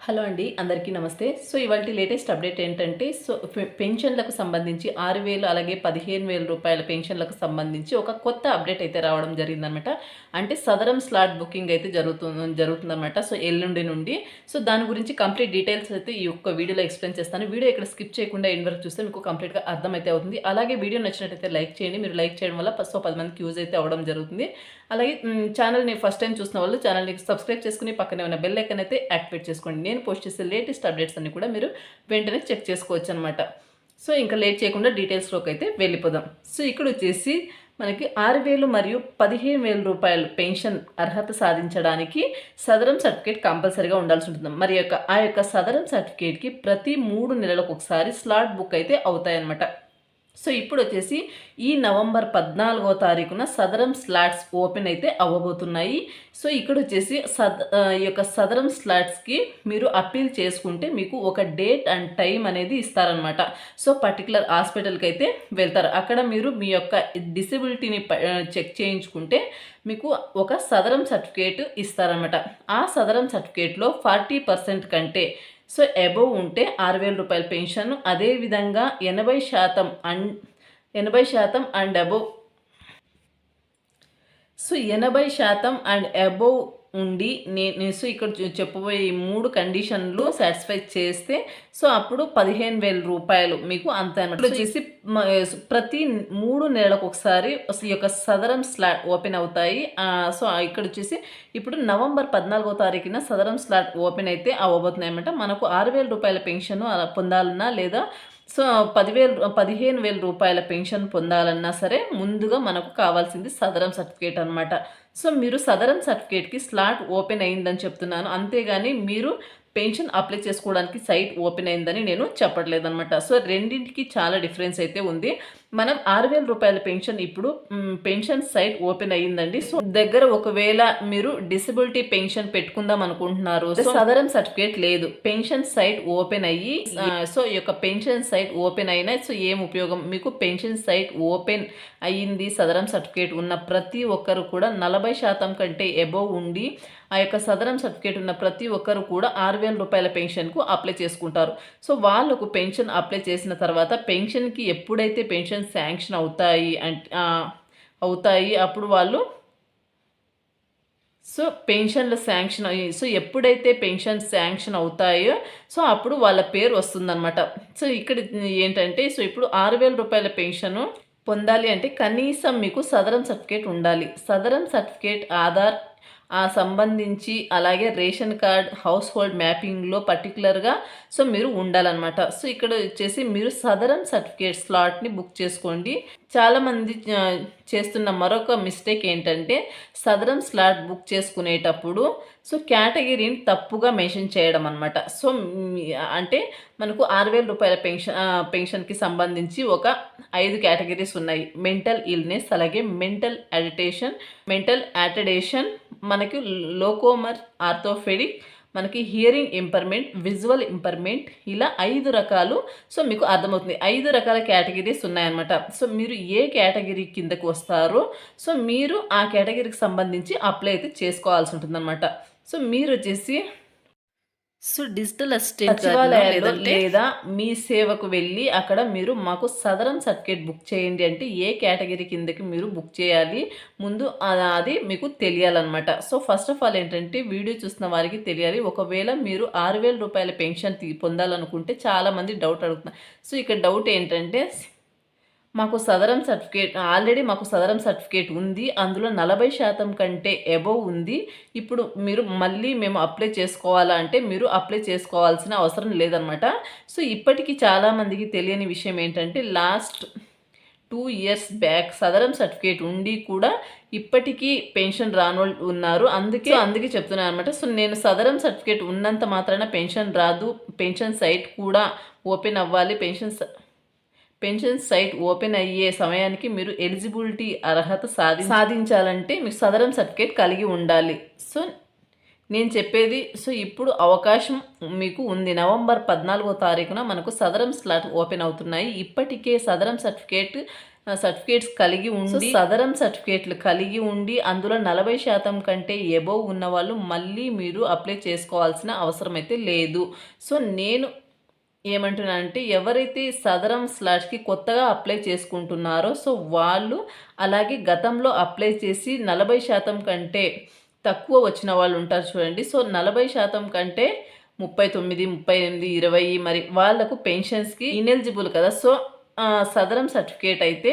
Hello అండి అందరికీ నమస్తే. సో ఇవాళ లేటెస్ట్ అప్డేట్ ఏంటంటే సో పెన్షన్లకు సంబంధించి ఆరు వేలు అలాగే పదిహేను వేల రూపాయల పెన్షన్లకు సంబంధించి ఒక కొత్త అప్డేట్ అయితే రావడం జరిగిందనమాట అంటే సదరం స్లాట్ బుకింగ్ అయితే జరుగుతుంది జరుగుతుందన్నమాట. సో ఎల్లుండి నుండి. సో దాని గురించి కంప్లీట్ డీటెయిల్స్ అయితే ఈ యొక్క వీడియోలో ఎక్స్ప్లెయిన్ చేస్తాను. వీడియో ఇక్కడ స్కిప్ చేయకుండా ఎండ్ వరకు చూస్తే మీకు కంప్లీట్గా అర్థమైతే అవుతుంది. అలాగే వీడియో నచ్చినట్టయితే లైక్ చేయండి. మీరు లైక్ చేయడం వల్ల సో పది మందికి యూజ్ అయితే అవ్వడం జరుగుతుంది. అలాగే ఛానల్ని ఫస్ట్ టైం చూసిన వాళ్ళు ఛానల్ని సబ్స్క్రైబ్ చేసుకుని పక్కనే ఉన్న బెల్ ఐకన్ అయితే యాక్టివేట్ చేసుకోండి. నేను పోస్ట్ చేసే లేటెస్ట్ అప్డేట్స్ అన్ని కూడా మీరు వెంటనే చెక్ చేసుకోవచ్చు అనమాట సో ఇంకా లేట్ చేయకుండా డీటెయిల్స్లోకి అయితే వెళ్ళిపోదాం. సో ఇక్కడ వచ్చేసి మనకి ఆరు వేలు మరియు పదిహేను వేల రూపాయలు పెన్షన్ అర్హత సాధించడానికి సదరం సర్టిఫికేట్ కంపల్సరీగా ఉండాల్సి ఉంటుంది. మరి యొక్క ఆ యొక్క సదరం సర్టిఫికేట్కి ప్రతి మూడు నెలలకు ఒకసారి స్లాట్ బుక్ అయితే అవుతాయన్నమాట. సో ఇప్పుడు వచ్చేసి ఈ నవంబర్ పద్నాలుగో తారీఖున సదరం స్లాట్స్ ఓపెన్ అయితే అవ్వబోతున్నాయి. సో ఇక్కడ వచ్చేసి సద్ ఈ యొక్క సదరం స్లాట్స్కి మీరు అప్పీల్ చేసుకుంటే మీకు ఒక డేట్ అండ్ టైం అనేది ఇస్తారనమాట సో పర్టికులర్ హాస్పిటల్కి అయితే వెళ్తారు. అక్కడ మీరు మీ యొక్క డిసెబిలిటీని చెక్ చేయించుకుంటే మీకు ఒక సదరం సర్టిఫికేట్ ఇస్తారనమాట ఆ సదరం సర్టిఫికేట్లో ఫార్టీ పర్సెంట్ కంటే సో అబోవ్ ఉంటే ఆరు వేల రూపాయల పెన్షన్ అదేవిధంగా ఎనభై శాతం అన్ ఎనభై శాతం అండ్ అబోవ్. సో ఎనభై శాతం అండ్ అబోవ్ ఉండి నేను సో ఇక్కడ చెప్పబోయే ఈ మూడు కండిషన్లు సాటిస్ఫై చేస్తే సో అప్పుడు పదిహేను వేల రూపాయలు మీకు అంత వచ్చేసి ప్రతి మూడు నెలలకు ఒకసారి ఈ యొక్క సదరం స్లాట్ ఓపెన్ అవుతాయి. సో ఇక్కడ వచ్చేసి ఇప్పుడు నవంబర్ పద్నాలుగో తారీఖున సదరం స్లాట్ ఓపెన్ అయితే అవ్వబోతున్నాయి అనమాట మనకు ఆరు వేల రూపాయల పెన్షన్ పొందాలన్నా లేదా సో పదివేలు పదిహేను వేల రూపాయల పెన్షన్ పొందాలన్నా సరే ముందుగా మనకు కావాల్సింది సదరం సర్టిఫికేట్ అనమాట సో మీరు సదరం సర్టిఫికేట్కి స్లాట్ ఓపెన్ అయిందని చెప్తున్నాను. అంతేగాని మీరు పెన్షన్ అప్లై చేసుకోవడానికి సైట్ ఓపెన్ అయిందని నేను చెప్పట్లేదు అనమాట సో రెండింటికి చాలా డిఫరెన్స్ అయితే ఉంది. మనం ఆరు వేల రూపాయల పెన్షన్ ఇప్పుడు పెన్షన్ సైట్ ఓపెన్ అయ్యిందండి. సో దగ్గర ఒకవేళ మీరు డిసబిలిటీ పెన్షన్ పెట్టుకుందాం అనుకుంటున్నారు. సదరం సర్టిఫికేట్ లేదు. పెన్షన్ సైట్ ఓపెన్ అయ్యి సో ఈ యొక్క పెన్షన్ సైట్ ఓపెన్ అయినా సో ఏం ఉపయోగం? మీకు పెన్షన్ సైట్ ఓపెన్ అయ్యింది సదరం సర్టిఫికేట్ ఉన్న ప్రతి ఒక్కరు కూడా నలభై శాతం కంటే ఎబోవ్ ఉండి ఆ యొక్క సదరం సర్టిఫికేట్ ఉన్న ప్రతి ఒక్కరు కూడా ఆరు వేల రూపాయల పెన్షన్కు అప్లై చేసుకుంటారు. సో వాళ్ళకు పెన్షన్ అప్లై చేసిన తర్వాత పెన్షన్కి ఎప్పుడైతే పెన్షన్ శాంక్షన్ అవుతాయి అంటే అవుతాయి. అప్పుడు వాళ్ళు సో పెన్షన్ల శాంక్షన్ అయ్యి సో ఎప్పుడైతే పెన్షన్ శాంక్షన్ అవుతాయో సో అప్పుడు వాళ్ళ పేరు వస్తుందన్నమాట. సో ఇక్కడ ఏంటంటే సో ఇప్పుడు ఆరు వేల రూపాయల పెన్షన్ పొందాలి అంటే కనీసం మీకు సదరం సర్టిఫికేట్ ఉండాలి. సదరం సర్టిఫికేట్ ఆధార్ సంబంధించి అలాగే రేషన్ కార్డ్ హౌస్ హోల్డ్ మ్యాపింగ్లో పర్టికులర్గా సో మీరు ఉండాలన్నమాట. సో ఇక్కడ వచ్చేసి మీరు సదరం సర్టిఫికేట్ స్లాట్ని బుక్ చేసుకోండి. చాలామంది చేస్తున్న మరొక మిస్టేక్ ఏంటంటే సదరం స్లాట్ బుక్ చేసుకునేటప్పుడు సో కేటగిరీని తప్పుగా మెన్షన్ చేయడం అనమాట సో అంటే మనకు ఆరు వేల రూపాయల పెన్షన్ పెన్షన్కి సంబంధించి ఒక ఐదు కేటగిరీస్ ఉన్నాయి. మెంటల్ ఇల్నెస్ అలాగే మెంటల్ అడిటేషన్ మెంటల్ యాటడేషన్ మనకి లోకోమర్ ఆర్థోఫెడిక్ మనకి హియరింగ్ ఇంపర్మెంట్ విజువల్ ఇంపర్మెంట్ ఇలా ఐదు రకాలు. సో మీకు అర్థమవుతుంది. ఐదు రకాల కేటగిరీస్ ఉన్నాయన్నమాట. సో మీరు ఏ కేటగిరీ కిందకు వస్తారో సో మీరు ఆ కేటగిరీకి సంబంధించి అప్లై అయితే చేసుకోవాల్సి ఉంటుందన్నమాట. సో మీరు వచ్చేసి సో డిజిటల్ అసిస్టెంట్ లేదా మీ సేవకు వెళ్ళి అక్కడ మీరు మాకు సదరం సర్టిఫికేట్ బుక్ చేయండి అంటే ఏ కేటగిరీ కిందకి మీరు బుక్ చేయాలి ముందు అది మీకు తెలియాలన్నమాట. సో ఫస్ట్ ఆఫ్ ఆల్ ఏంటంటే వీడియో చూస్తున్న వారికి తెలియాలి. ఒకవేళ మీరు ఆరు వేల రూపాయల పెన్షన్ తీ- పొందాలనుకుంటే చాలామంది డౌట్ అడుగుతున్నారు. సో ఇక్కడ డౌట్ ఏంటంటే మాకు సదరం సర్టిఫికేట్ ఆల్రెడీ మాకు సదరం సర్టిఫికేట్ ఉంది అందులో నలభై శాతం కంటే ఎబోవ్ ఉంది. ఇప్పుడు మీరు మళ్ళీ మేము అప్లై చేసుకోవాలా అంటే మీరు అప్లై చేసుకోవాల్సిన అవసరం లేదనమాట సో ఇప్పటికీ చాలామందికి తెలియని విషయం ఏంటంటే last two years back Sadaram certificate ఉండి కూడా ఇప్పటికీ పెన్షన్ రానోళ్ళు ఉన్నారు. అందుకే అందుకే చెప్తున్నాను అనమాట సో నేను సదరం సర్టిఫికేట్ ఉన్నంత మాత్రాన పెన్షన్ రాదు పెన్షన్ సైట్ కూడా ఓపెన్ అవ్వాలి పెన్షన్ స- పెన్షన్ సైట్ ఓపెన్ అయ్యే సమయానికి మీరు ఎలిజిబిలిటీ అర్హత సాధి సాధించాలంటే మీకు సదరం సర్టిఫికేట్ కలిగి ఉండాలి. సో నేను చెప్పేది సో ఇప్పుడు అవకాశం మీకు ఉంది. నవంబర్ పద్నాలుగో తారీఖున మనకు సదరం స్లాట్ ఓపెన్ అవుతున్నాయి. ఇప్పటికే సదరం సర్టిఫికేట్ సర్టిఫికేట్స్ కలిగి ఉండి సదరం సర్టిఫికేట్లు కలిగి ఉండి అందులో నలభై శాతం కంటే ఎబోవ్ ఉన్న వాళ్ళు మళ్ళీ మీరు అప్లై చేసుకోవాల్సిన అవసరం అయితే లేదు. సో నేను ఏమంటున్నానంటే ఎవరైతే సదరం స్లాష్కి కొత్తగా అప్లై చేసుకుంటున్నారో సో వాళ్ళు అలాగే గతంలో అప్లై చేసి నలభై శాతం కంటే తక్కువ వచ్చిన వాళ్ళు ఉంటారు చూడండి. సో నలభై శాతం కంటే ముప్పై తొమ్మిది ముప్పై ఎనిమిది ఇరవై మరి వాళ్ళకు పెన్షన్స్కి ఇనెలిజిబుల్ కదా. సో సదరం సర్టిఫికేట్ అయితే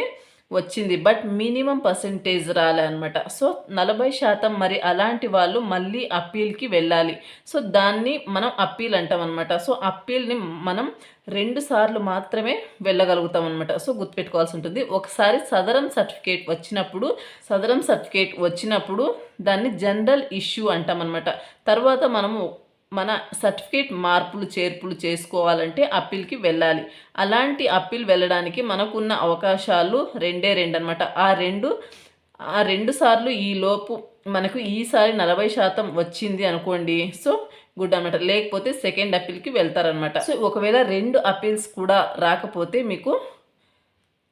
వచ్చింది. బట్ మినిమం పర్సంటేజ్ రాలన్నమాట సో నలభై శాతం మరి అలాంటి వాళ్ళు మళ్ళీ అప్పీల్కి వెళ్ళాలి. సో దాన్ని మనం అప్పీల్ అంటాం అనమాట సో అప్పీల్ని మనం రెండు సార్లు మాత్రమే వెళ్ళగలుగుతాం అనమాట సో గుర్తుపెట్టుకోవాల్సి ఉంటుంది. ఒకసారి సదరం సర్టిఫికేట్ వచ్చినప్పుడు సదరం సర్టిఫికేట్ వచ్చినప్పుడు దాన్ని జనరల్ ఇష్యూ అంటాం అనమాట తర్వాత మనము మన సర్టిఫికేట్ మార్పులు చేర్పులు చేసుకోవాలంటే అప్పీల్కి వెళ్ళాలి. అలాంటి అప్పీల్ వెళ్ళడానికి మనకున్న అవకాశాలు రెండే రెండు అనమాట ఆ రెండు ఆ రెండు సార్లు ఈలోపు మనకు ఈసారి నలభై శాతం వచ్చింది అనుకోండి సో గుడ్ అనమాట లేకపోతే సెకండ్ అప్పీల్కి వెళ్తారనమాట సో ఒకవేళ రెండు అప్పీల్స్ కూడా రాకపోతే మీకు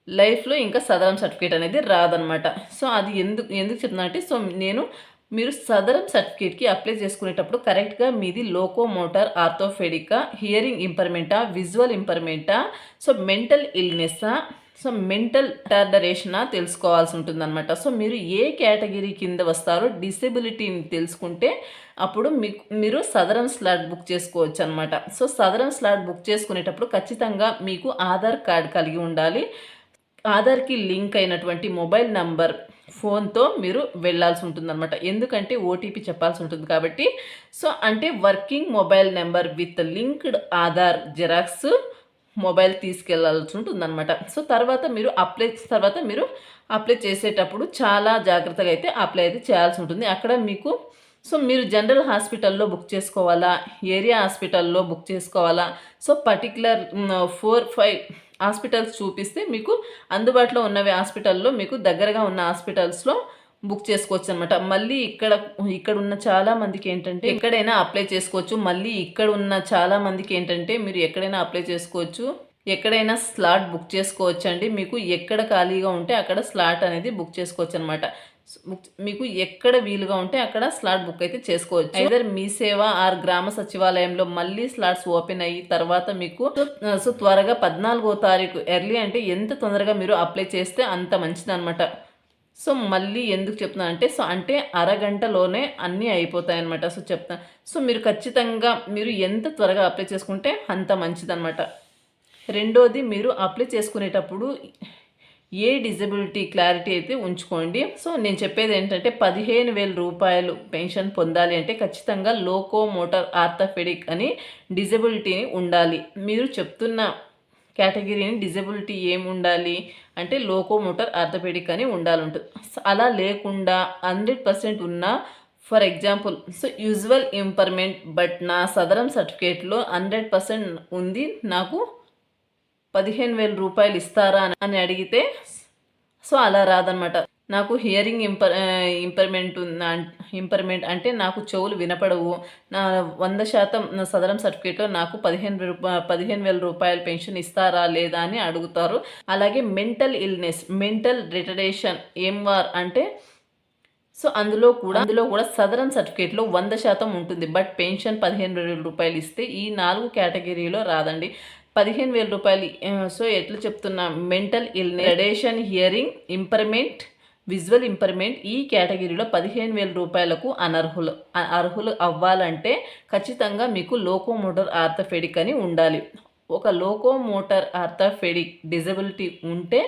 లైఫ్లో ఇంకా సదరం సర్టిఫికేట్ అనేది రాదనమాట సో అది ఎందుకు ఎందుకు చెప్తున్నా అంటే సో నేను మీరు సదరం సర్టిఫికేట్కి అప్లై చేసుకునేటప్పుడు కరెక్ట్గా మీది లోకో మోటార్ ఆర్థోఫెడికా హియరింగ్ ఇంపర్మెంటా విజువల్ ఇంపర్మెంటా? సో మెంటల్ ఇల్నెస్సా? సో మెంటల్ టార్డరేషనా తెలుసుకోవాల్సి ఉంటుందన్నమాట. సో మీరు ఏ కేటగిరీ కింద వస్తారో డిసెబిలిటీని తెలుసుకుంటే అప్పుడు మీకు మీరు సదరం స్లాట్ బుక్ చేసుకోవచ్చు అనమాట సో సదరం స్లాట్ బుక్ చేసుకునేటప్పుడు ఖచ్చితంగా మీకు ఆధార్ కార్డ్ కలిగి ఉండాలి. ఆధార్కి లింక్ అయినటువంటి మొబైల్ నంబర్ ఫోన్తో మీరు వెళ్ళాల్సి ఉంటుందన్నమాట. ఎందుకంటే ఓటీపీ చెప్పాల్సి ఉంటుంది కాబట్టి. సో అంటే working mobile number with linked Aadhaar xerox mobile తీసుకెళ్ళాల్సి ఉంటుందన్నమాట. సో తర్వాత మీరు అప్లై తర్వాత మీరు అప్లై చేసేటప్పుడు చాలా జాగ్రత్తగా అయితే అప్లై అయితే చేయాల్సి ఉంటుంది. అక్కడ మీకు సో మీరు జనరల్ హాస్పిటల్లో బుక్ చేసుకోవాలా? ఏరియా హాస్పిటల్లో బుక్ చేసుకోవాలా? So particular four five hospitals చూపిస్తే మీకు అందుబాటులో ఉన్నవి హాస్పిటల్లో మీకు దగ్గరగా ఉన్న హాస్పిటల్స్లో బుక్ చేసుకోవచ్చు అనమాట మళ్ళీ ఇక్కడ ఇక్కడ ఉన్న చాలా మందికి ఏంటంటే ఎక్కడైనా అప్లై చేసుకోవచ్చు. మళ్ళీ ఇక్కడ ఉన్న చాలా మందికి ఏంటంటే మీరు ఎక్కడైనా అప్లై చేసుకోవచ్చు. ఎక్కడైనా స్లాట్ బుక్ చేసుకోవచ్చు అండి మీకు ఎక్కడ ఖాళీగా ఉంటే అక్కడ స్లాట్ అనేది బుక్ చేసుకోవచ్చు అనమాట మీకు ఎక్కడ వీలుగా ఉంటే అక్కడ స్లాట్ బుక్ అయితే చేసుకోవచ్చు. ఐదర్ మీ సేవ ఆర్ గ్రామ సచివాలయంలో మళ్ళీ స్లాట్స్ ఓపెన్ అయ్యి తర్వాత మీకు సో త్వరగా పద్నాలుగో తారీఖు ఎర్లీ అంటే ఎంత తొందరగా మీరు అప్లై చేస్తే అంత మంచిది అనమాట సో మళ్ళీ ఎందుకు చెప్తున్నా అంటే సో అంటే అరగంటలోనే అన్నీ అయిపోతాయి అనమాట సో చెప్తాను సో మీరు ఖచ్చితంగా మీరు ఎంత త్వరగా అప్లై చేసుకుంటే అంత మంచిదన్నమాట. రెండోది మీరు అప్లై చేసుకునేటప్పుడు ఏ డిజబిలిటీ క్లారిటీ అయితే ఉంచుకోండి. సో నేను చెప్పేది ఏంటంటే పదిహేను వేల రూపాయలు పెన్షన్ పొందాలి అంటే ఖచ్చితంగా లోకో మోటార్ ఆర్థోపెడిక్ అని డిజబిలిటీని ఉండాలి. మీరు చెప్తున్న కేటగిరీని డిజబిలిటీ ఏమి ఉండాలి అంటే లోకో మోటార్ ఆర్థోపెడిక్ అని ఉండాలంటుంది. అలా లేకుండా హండ్రెడ్ పర్సెంట్ ఉన్న for example so usual impairment but నా సదరం సర్టిఫికేట్లో హండ్రెడ్ పర్సెంట్ ఉంది నాకు పదిహేను వేల రూపాయలు ఇస్తారా అని- అడిగితే సో అలా రాదనమాట నాకు హియరింగ్ ఇంపర్ ఇంపర్మెంట్ ఇంపర్మెంట్ అంటే నాకు చెవులు వినపడవు. నా వంద శాతం నా సదరం సర్టిఫికేట్లో నాకు పదిహేను రూపా పదిహేను వేల రూపాయల పెన్షన్ ఇస్తారా లేదా అని అడుగుతారు. అలాగే మెంటల్ ఇల్నెస్ మెంటల్ రిటరేషన్ ఏం వార్ అంటే సో అందులో కూడా అందులో కూడా సదరం సర్టిఫికేట్లో వంద శాతం ఉంటుంది. బట్ పెన్షన్ పదిహేను వేల రూపాయలు ఇస్తే ఈ నాలుగు కేటగిరీలో రాదండి. పదిహేను వేల రూపాయలు. సో ఎట్లా చెప్తున్నా mental illness retardation hearing impairment visual impairment ఈ కేటగిరీలో పదిహేను వేల రూపాయలకు అనర్హులు అర్హులు అవ్వాలంటే ఖచ్చితంగా మీకు లోకోమోటర్ ఆర్థఫెడిక్ అని ఉండాలి. ఒక లోకోమోటర్ ఆర్థఫెడిక్ డిజబిలిటీ ఉంటే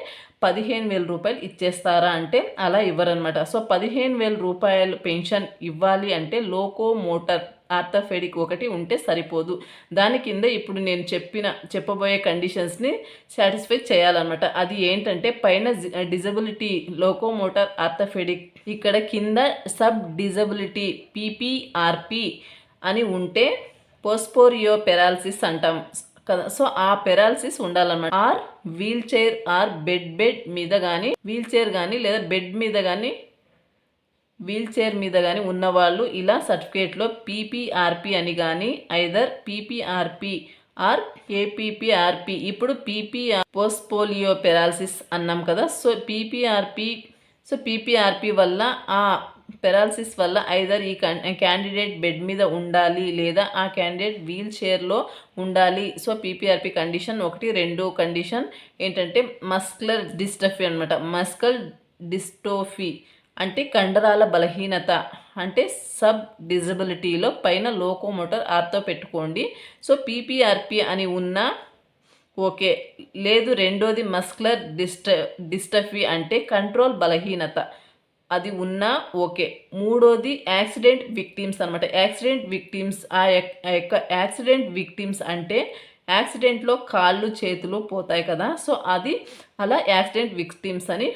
పదిహేను వేల రూపాయలు ఇచ్చేస్తారా అంటే అలా ఇవ్వరనమాట సో పదిహేను వేల రూపాయలు పెన్షన్ ఇవ్వాలి అంటే లోకోమోటర్ ఆర్థోపెడిక్ ఒకటి ఉంటే సరిపోదు. దాని కింద ఇప్పుడు నేను చెప్పిన చెప్పబోయే కండిషన్స్ని సాటిస్ఫై చేయాలన్నమాట. అది ఏంటంటే పైన డిజబిలిటీ లోకోమోటార్ ఆర్థోపెడిక్ ఇక్కడ కింద సబ్ డిజబిలిటీ పీపీఆర్పి అని ఉంటే పోస్పోరియో పెరాలసిస్ అంటాం. కదా సో ఆ పెరాలసిస్ ఉండాలన్నమాట. Or wheelchair or bed bed మీద కానీ వీల్ చైర్ కానీ లేదా బెడ్ మీద కానీ వీల్చైర్ మీద కానీ ఉన్నవాళ్ళు ఇలా సర్టిఫికేట్లో పీపీఆర్పి అని కానీ ఐదర్ పీపీఆర్పి ఆర్ ఏపీపీఆర్పి. ఇప్పుడు పీపీఆర్ పోస్పోలియో పెరాలసిస్ అన్నాం కదా సో పీపీఆర్పి సో పీపీఆర్పి వల్ల ఆ పెరాలసిస్ వల్ల ఐదర్ ఈ క్యాండిడేట్ బెడ్ మీద ఉండాలి లేదా ఆ క్యాండిడేట్ వీల్ చైర్లో ఉండాలి. సో పీపీఆర్పి కండిషన్ ఒకటి రెండు కండిషన్ ఏంటంటే మస్కులర్ డిస్టఫీ అనమాట మస్కల్ డిస్టోఫీ అంటే కండరాల బలహీనత అంటే సబ్ డిజబిలిటీలో పైన లోకోమోటర్ ఆర్తో పెట్టుకోండి. సో పీపీఆర్పి అని ఉన్నా ఓకే. లేదు రెండోది మస్క్లర్ డిస్ట డిస్టఫీ అంటే కంట్రోల్ బలహీనత. అది ఉన్నా ఓకే. మూడోది యాక్సిడెంట్ విక్టిమ్స్ అనమాట యాక్సిడెంట్ విక్టిమ్స్ ఆ యొక్క- ఆ యొక్క యాక్సిడెంట్ విక్టిమ్స్ అంటే యాక్సిడెంట్లో కాళ్ళు చేతులు పోతాయి కదా. సో అది అలా యాక్సిడెంట్ విక్టిమ్స్ అని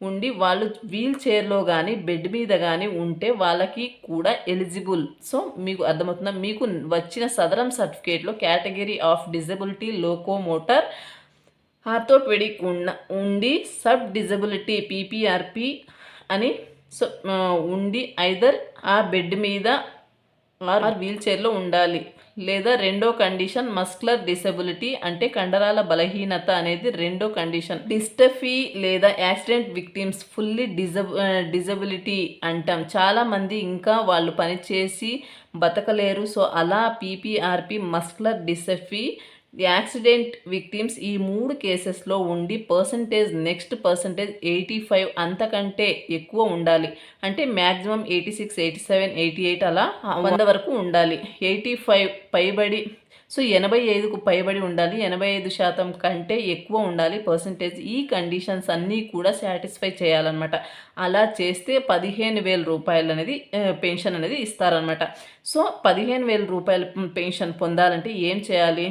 ఉండి వాళ్ళు వీల్ చైర్లో కానీ బెడ్ మీద కానీ ఉంటే వాళ్ళకి కూడా ఎలిజిబుల్. సో మీకు అర్థమవుతుందా? మీకు వచ్చిన సదరం సర్టిఫికేట్లో category of disability locomotor orthopaedic ఉన్న ఉండి సబ్ డిజబిలిటీ పీపీఆర్పి అని సో ఉండి ఐదర్ ఆ బెడ్ మీద ఆర్ వీల్ చైర్లో ఉండాలి. లేదా రెండో కండిషన్ మస్క్లర్ డిసబిలిటీ అంటే కండరాల బలహీనత అనేది రెండో కండిషన్. డిస్టఫీ లేదా యాక్సిడెంట్ విక్టిమ్స్ ఫుల్లీ డిజబ్ డిజబిలిటీ అంటాం. చాలామంది ఇంకా వాళ్ళు పనిచేసి బతకలేరు. సో అలా పీపీఆర్పి మస్క్లర్ డిసెఫీ యాక్సిడెంట్ విక్టిమ్స్ ఈ మూడు కేసెస్లో ఉండి percentage next percentage eighty five అంతకంటే ఎక్కువ ఉండాలి. అంటే maximum eighty six eighty seven eighty eight అలా వంద వరకు ఉండాలి. ఎయిటీ ఫైవ్ పైబడి సో ఎనభై ఐదుకు పైబడి ఉండాలి. ఎనభై ఐదు శాతం కంటే ఎక్కువ ఉండాలి. పర్సంటేజ్ ఈ కండిషన్స్ అన్నీ కూడా సాటిస్ఫై చేయాలన్నమాట. అలా చేస్తే పదిహేను వేల రూపాయలు అనేది పెన్షన్ అనేది ఇస్తారనమాట సో పదిహేను వేల రూపాయల పెన్షన్ పొందాలంటే ఏం చేయాలి?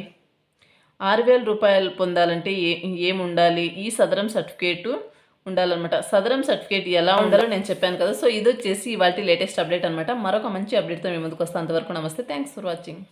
ఆరు వేల రూపాయలు పొందాలంటే ఏ ఏం ఉండాలి ఈ సదరం సర్టిఫికేటు ఉండాలన్నమాట. సదరం సర్టిఫికేట్ ఎలా ఉండాలో నేను చెప్పాను కదా. సో ఇది వచ్చేసి ఇవాళ లేటెస్ట్ అప్డేట్ అనమాట మరొక మంచి అప్డేట్తో మేము ముందుకు వస్తాం అంతవరకు నమస్తే. Thanks for watching.